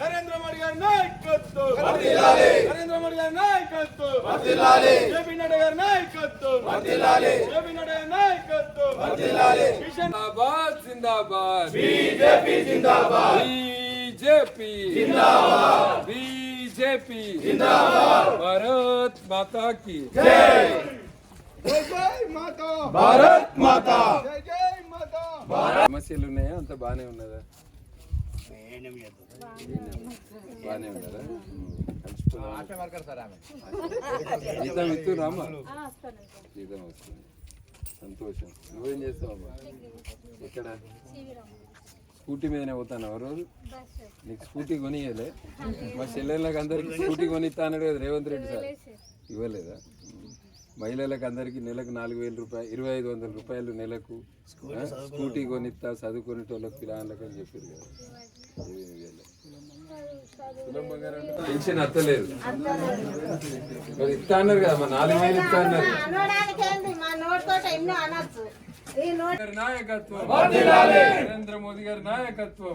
నరేంద్ర మోడీ గారి నాయకత్వం! నరేంద్ర మోడీ గారి నాయకత్వం! జేపీ నడ్డా గారి నాయకత్వం! జేపీ నడ్డా గారి నాయకత్వం! మిషన్ జిందాబాద్ జిందాబాద్! బీజేపీ జిందాబాద్! బీజేపీ! జిందాబాద్! బీజేపీ! జిందాబాద్! భారత్ మాతా की జై! జై! మాతా! భారత్ మాతా! జై జై మాతా! సమస్యలు ఉన్నాయా? అంత బానే ఉన్నదా? బానే ఉన్నదా జీతం ఇస్తూ రామా. జీతం వస్తుంది. సంతోషం. నువ్వేం చేస్తావమ్మా ఎక్కడ? స్కూటీ మీదనే పోతాను రోజు? నీకు స్కూటీ కొనియలే మా చెల్లెళ్ళకి అందరికి స్కూటీ కొనిస్తా అన్నాడు కదా రేవంత్ రెడ్డి సార్. ఇవ్వలేదా? మహిళలకు అందరికి నెలకు నాలుగు వేల రూపాయలు ఇరవై ఐదు వందల రూపాయలు నెలకు స్కూటీ కొనిస్తా చదువుకునేటోళ్ళకి పిల్లలకి అని చెప్పారు కదా. పెన్షన్ అత్తలేదు. మరి ఇస్తా అన్నారు కదా మా నాలుగు వేలు ఇస్తా అన్నారు. నాయకత్వం. నరేంద్ర మోదీ గారి నాయకత్వం.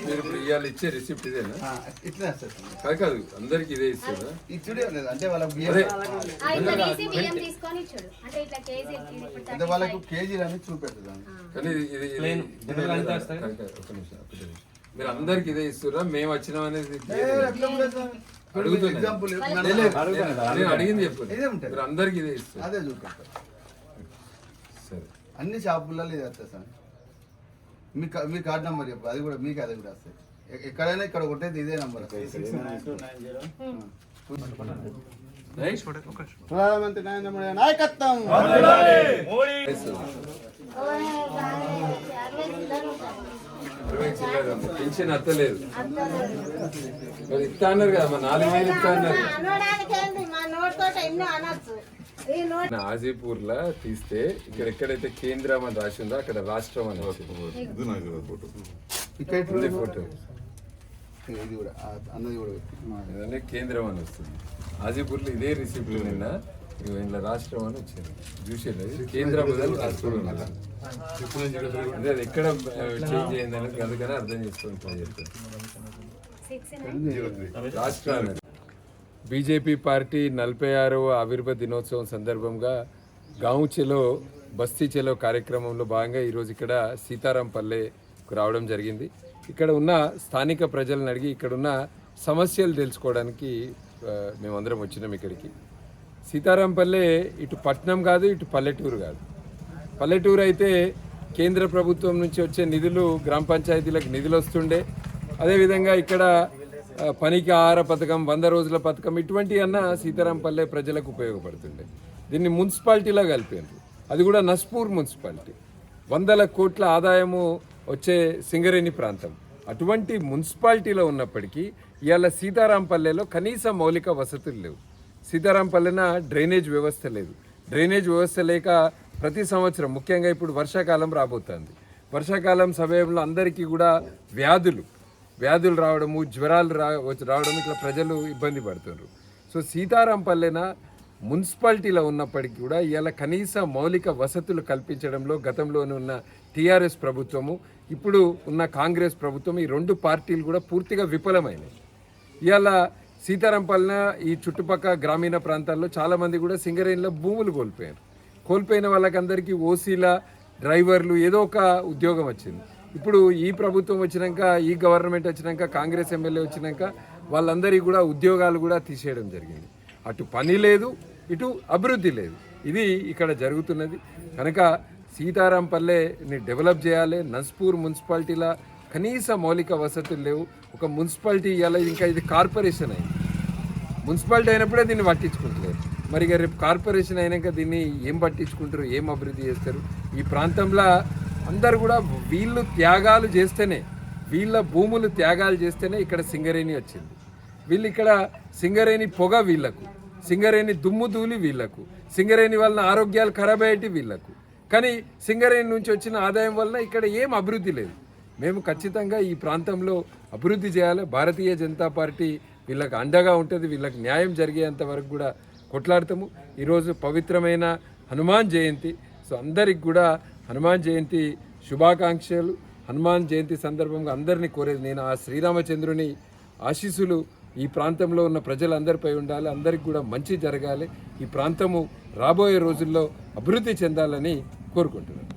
మీరు ఇప్పుడు ఇవాళ ఇచ్చే రిసిప్ట్ ఇదేనా? ఇట్లా కాదు కాదు అందరికి ఇదే ఇస్తారా ఇచ్చుడే లేదు అంటే వాళ్ళకి బియ్యం అదే ఆ, ఇట్లా తీసి బియ్యం తీసుకొని చూడు. అంటే ఇట్లా కేజీ ఇది ఇప్పుడు అంటే వాళ్ళకు కేజీలు అని చూపెడుతుంది కానీ ఇది ఒక్క నిమిషం. మీరు అందరికి ఇదే ఇస్తురా మేము వచ్చినాం అనేది అడుగుతున్నా. ఎగ్జాంపుల్ నేను అడిగింది చెప్పు. ఇదే ఉంటుంది. మీరు అందరికి ఇదే ఇస్తారు అదే చూపెడతారు సరే. అన్ని షాపులలో ఇది వస్తుంది సార్. మీ మీ కార్డ్ నెంబర్ చెప్పు. అది కూడా మీకు అది కూడా వస్తుంది ఎక్కడైనా ఇక్కడ కొట్టేది ఇదే నెంబర్ రైట్? ప్రధానమంత్రి నరేంద్ర మోడీ నాయకత్వం. పెన్షన్ అత్తలేదు. మరి ఇస్తా అన్నారు కదా మా నాలుగు వేలు ఇస్తా అన్నారు లా తీస్తే ఇక్కడ ఎక్కడైతే కేంద్రం అని రాసి ఉందో అక్కడ రాష్ట్రం అని వచ్చింది ఇక్కడ ఎట్లా ఉంది ఉంది? ఫోటో. ఇది కూడా అన్నది కూడా కేంద్రం అని వస్తుంది. హాజీపూర్లో ఇదే రిసిప్ట్ నిన్న ఇంట్లో రాష్ట్రం అని వచ్చింది. చూసేది ఇది? కేంద్రం బదులు రాష్ట్రం. అదే అది ఎక్కడ చేంజ్ అయింది అనేది అందుకని అర్థం చేసుకొని ఫోన్ చేస్తాను రాష్ట్ర అనేది బీజేపీ పార్టీ నలభై ఆరవ ఆవిర్భ దినోత్సవం సందర్భంగా గావు చెలో బస్తీ చెలో కార్యక్రమంలో భాగంగా ఈరోజు ఇక్కడ సీతారాంపల్లెకు రావడం జరిగింది. ఇక్కడ ఉన్న స్థానిక ప్రజలను అడిగి ఇక్కడున్న సమస్యలు తెలుసుకోవడానికి మేమందరం వచ్చినాం ఇక్కడికి. సీతారాంపల్లె ఇటు పట్నం కాదు ఇటు పల్లెటూరు కాదు. పల్లెటూరు అయితే కేంద్ర ప్రభుత్వం నుంచి వచ్చే నిధులు గ్రామ పంచాయతీలకు నిధులు వస్తుండే. అదేవిధంగా ఇక్కడ పనికి ఆహార పథకం వంద రోజుల పథకం ఇటువంటి అన్న సీతారాంపల్లె ప్రజలకు ఉపయోగపడుతుండే. దీన్ని మున్సిపాలిటీలో కలిపారు. అది కూడా నస్పూర్ మున్సిపాలిటీ. వందల కోట్ల ఆదాయము వచ్చే సింగరేణి ప్రాంతం. అటువంటి మున్సిపాలిటీలో ఉన్నప్పటికీ ఇవాళ సీతారాంపల్లెలో కనీస మౌలిక వసతులు లేవు. సీతారాంపల్లెన డ్రైనేజ్ వ్యవస్థ లేదు. డ్రైనేజ్ వ్యవస్థ లేక ప్రతి సంవత్సరం ముఖ్యంగా ఇప్పుడు వర్షాకాలం రాబోతోంది. వర్షాకాలం సమయంలో అందరికీ కూడా వ్యాధులు వ్యాధులు రావడము జ్వరాలు రా వచ్చి రావడం ఇట్లా ప్రజలు ఇబ్బంది పడుతున్నారు సో సీతారాంపల్లెన మున్సిపాలిటీలో ఉన్నప్పటికీ కూడా ఇలా కనీస మౌలిక వసతులు కల్పించడంలో గతంలోనే ఉన్న టీఆర్ఎస్ ప్రభుత్వము ఇప్పుడు ఉన్న కాంగ్రెస్ ప్రభుత్వం ఈ రెండు పార్టీలు కూడా పూర్తిగా విఫలమైనవి ఇవాళ సీతారాంపల్లెన ఈ చుట్టుపక్కల గ్రామీణ ప్రాంతాల్లో చాలామంది కూడా సింగరేణిలో భూములు కోల్పోయారు. కోల్పోయిన వాళ్ళకందరికీ ఓసీల డ్రైవర్లు ఏదో ఒక ఉద్యోగం వచ్చింది. ఇప్పుడు ఈ ప్రభుత్వం వచ్చినాక ఈ గవర్నమెంట్ వచ్చినాక కాంగ్రెస్ ఎమ్మెల్యే వచ్చినాక వాళ్ళందరికీ కూడా ఉద్యోగాలు కూడా తీసేయడం జరిగింది. అటు పని లేదు ఇటు అభివృద్ధి లేదు. ఇది ఇక్కడ జరుగుతున్నది. కనుక సీతారాంపల్లెని డెవలప్ చేయాలి. నస్పూర్ మున్సిపాలిటీలో కనీస మౌలిక వసతులు లేవు. ఒక మున్సిపాలిటీ ఇవ్వాలి ఇంకా ఇది కార్పొరేషన్ అయింది. మున్సిపాలిటీ అయినప్పుడే దీన్ని పట్టించుకుంటలేరు. మరి రేపు కార్పొరేషన్ అయినాక దీన్ని ఏం పట్టించుకుంటారు? ఏం అభివృద్ధి చేస్తారు? ఈ ప్రాంతంలో అందరు కూడా వీళ్ళు త్యాగాలు చేస్తేనే వీళ్ళ భూములు త్యాగాలు చేస్తేనే ఇక్కడ సింగరేణి వచ్చింది. వీళ్ళు ఇక్కడ సింగరేణి పొగ వీళ్ళకు సింగరేణి దుమ్ము ధూళి వీళ్ళకు సింగరేణి వలన ఆరోగ్యాలు ఖరాబ్ అయ్యేటి వీళ్ళకు. కానీ సింగరేణి నుంచి వచ్చిన ఆదాయం వలన ఇక్కడ ఏం అభివృద్ధి లేదు. మేము ఖచ్చితంగా ఈ ప్రాంతంలో అభివృద్ధి చేయాలి. భారతీయ జనతా పార్టీ వీళ్ళకి అండగా ఉంటుంది వీళ్ళకి న్యాయం జరిగేంత వరకు కూడా కొట్లాడతాము. ఈరోజు పవిత్రమైన హనుమాన్ జయంతి. సో అందరికి కూడా హనుమాన్ జయంతి శుభాకాంక్షలు. హనుమాన్ జయంతి సందర్భంగా అందరినీ కోరేది నేను ఆ శ్రీరామచంద్రుని ఆశీస్సులు ఈ ప్రాంతంలో ఉన్న ప్రజలందరిపై ఉండాలి. అందరికి కూడా మంచి జరగాలి. ఈ ప్రాంతము రాబోయే రోజుల్లో అభివృద్ధి చెందాలని కోరుకుంటున్నాను.